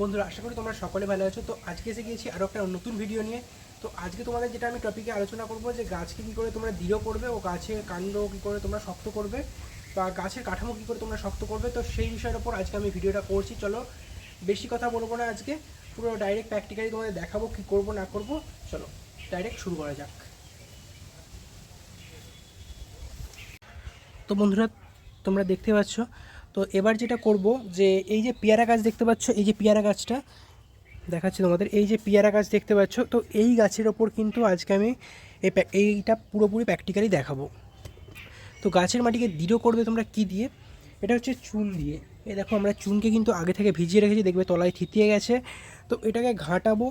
বন্ধুরা, আশা করি তোমরা সকলে ভালো আছো। তো আজকে এসে গিয়েছি আরও একটা নতুন ভিডিও নিয়ে। তো আজকে তোমাদের যেটা আমি টপিকে আলোচনা করব যে গাছকে কী করে তোমরা দৃঢ় করবে ও গাছের কাণ্ড কী করে তোমরা শক্ত করবে বা গাছের কাঠামো কী করে তোমরা শক্ত করবে। তো সেই বিষয়ের ওপর আজকে আমি ভিডিওটা করছি। চলো, বেশি কথা বলব না আজকে। পুরো ডাইরেক্ট প্র্যাকটিক্যালি তোমাদের দেখাবো কী করব, না করব। চলো ডাইরেক্ট শুরু করা যাক। তো বন্ধুরা, তোমরা দেখতে পাচ্ছ তো এবার যেটা করব যে এই যে পেয়ারা গাছ দেখতে পাচ্ছ, এই যে পেয়ারা গাছটা, দেখাচ্ছি তোমাদের, এই যে পেয়ারা গাছ দেখতে পাচ্ছ, তো এই গাছের ওপর কিন্তু আজকে আমি এই এইটা পুরোপুরি প্র্যাকটিক্যালি দেখাবো। তো গাছের মাটিকে দৃঢ় করবে তোমরা কি দিয়ে? এটা হচ্ছে চুন দিয়ে। এই দেখো আমরা চুনকে কিন্তু আগে থেকে ভিজিয়ে রেখেছি, দেখবে তলায় থিতিয়ে গেছে। তো এটাকে ঘাঁটাবো,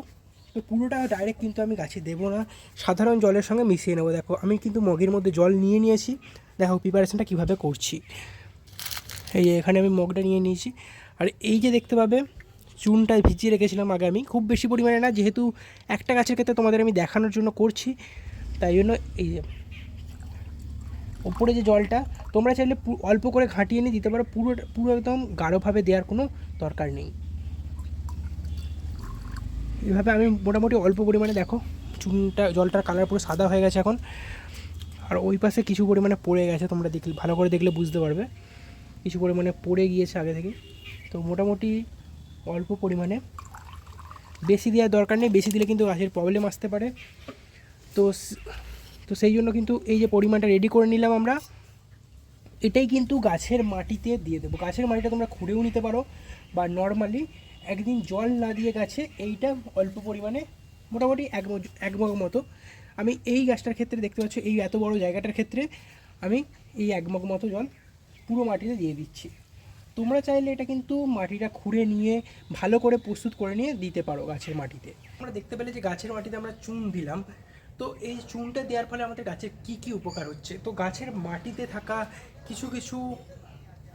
তো পুরোটা ডাইরেক্ট কিন্তু আমি গাছে দেবো না, সাধারণ জলের সঙ্গে মিশিয়ে নেব। দেখো, আমি কিন্তু মগের মধ্যে জল নিয়ে নিয়েছি। দেখো প্রিপারেশনটা কীভাবে করছি। এই যে এখানে আমি মগটা নিয়ে নিয়েছি। আর এই যে দেখতে পাবে, চুনটা ভিজিয়ে রেখেছিলাম আগে আমি। খুব বেশি পরিমাণে না, যেহেতু একটা গাছের ক্ষেত্রে তোমাদের আমি দেখানোর জন্য করছি। তাই জন্য এই যে ওপরে যে জলটা, তোমরা চাইলে অল্প করে ঘাঁটিয়ে নিয়ে দিতে পারো। পুরো পুরো একদম গাঢ়ভাবে দেওয়ার কোনো দরকার নেই। এভাবে আমি মোটামুটি অল্প পরিমাণে দেখো, চুনটা জলটার কালার পুরো সাদা হয়ে গেছে এখন। আর ওই পাশে কিছু পরিমাণে পড়ে গেছে, তোমরা দেখলে, ভালো করে দেখলে বুঝতে পারবে। কিছু পরিমাণে পড়ে গিয়েছে আগে থেকে। তো মোটামুটি অল্প পরিমাণে। বেশি দেওয়ার দরকার নেই, বেশি দিলে কিন্তু গাছের প্রবলেম আসতে পারে। তো তো সেই জন্য কিন্তু এই যে পরিমাণটা রেডি করে নিলাম আমরা, এটাই কিন্তু গাছের মাটিতে দিয়ে দেবো। গাছের মাটিটা তোমরা খুঁড়েও নিতে পারো বা নর্মালি একদিন জল না দিয়ে গাছে এইটা অল্প পরিমাণে, মোটামুটি এক মগ- মতো। আমি এই গাছটার ক্ষেত্রে দেখতে পাচ্ছ, এই এত বড় জায়গাটার ক্ষেত্রে আমি এই এক মগ মতো জল পুরো মাটিতে দিয়ে দিচ্ছি। তোমরা চাইলে এটা কিন্তু মাটিটা খুঁড়ে নিয়ে ভালো করে প্রস্তুত করে নিয়ে দিতে পারো গাছের মাটিতে। আমরা দেখতে পেলে যে গাছের মাটিতে আমরা চুন দিলাম। তো এই চুনটা দেওয়ার ফলে আমাদের গাছের কি কি উপকার হচ্ছে? তো গাছের মাটিতে থাকা কিছু কিছু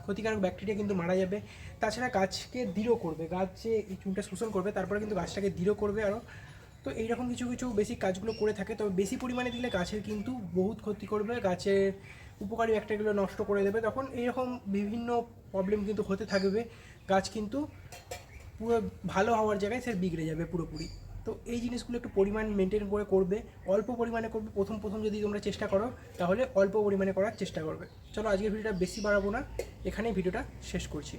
ক্ষতিকারক ব্যাকটেরিয়া কিন্তু মারা যাবে। তাছাড়া গাছকে দৃঢ় করবে। গাছ যে এই চুনটা শোষণ করবে, তারপরে কিন্তু গাছটাকে দৃঢ় করবে আরও তো এইরকম কিছু কিছু বেশি কাজগুলো করে থাকে। তবে বেশি পরিমাণে দিলে গাছের কিন্তু বহুত ক্ষতি করবে। গাছের উপকারী ব্যাকটেরিয়াগুলো নষ্ট করে দেবে। তখন এইরকম বিভিন্ন প্রবলেম কিন্তু হতে থাকবে। গাছ কিন্তু পুরো ভালো হওয়ার জায়গায় সে বিগড়ে যাবে পুরোপুরি। তো এই জিনিসগুলো একটু পরিমাণ মেনটেন করে করবে। অল্প পরিমাণে করবে। প্রথম প্রথম যদি তোমরা চেষ্টা করো, তাহলে অল্প পরিমাণে করার চেষ্টা করবে। চলো আজকের ভিডিওটা বেশি বাড়াবো না। এখানেই ভিডিওটা শেষ করছি।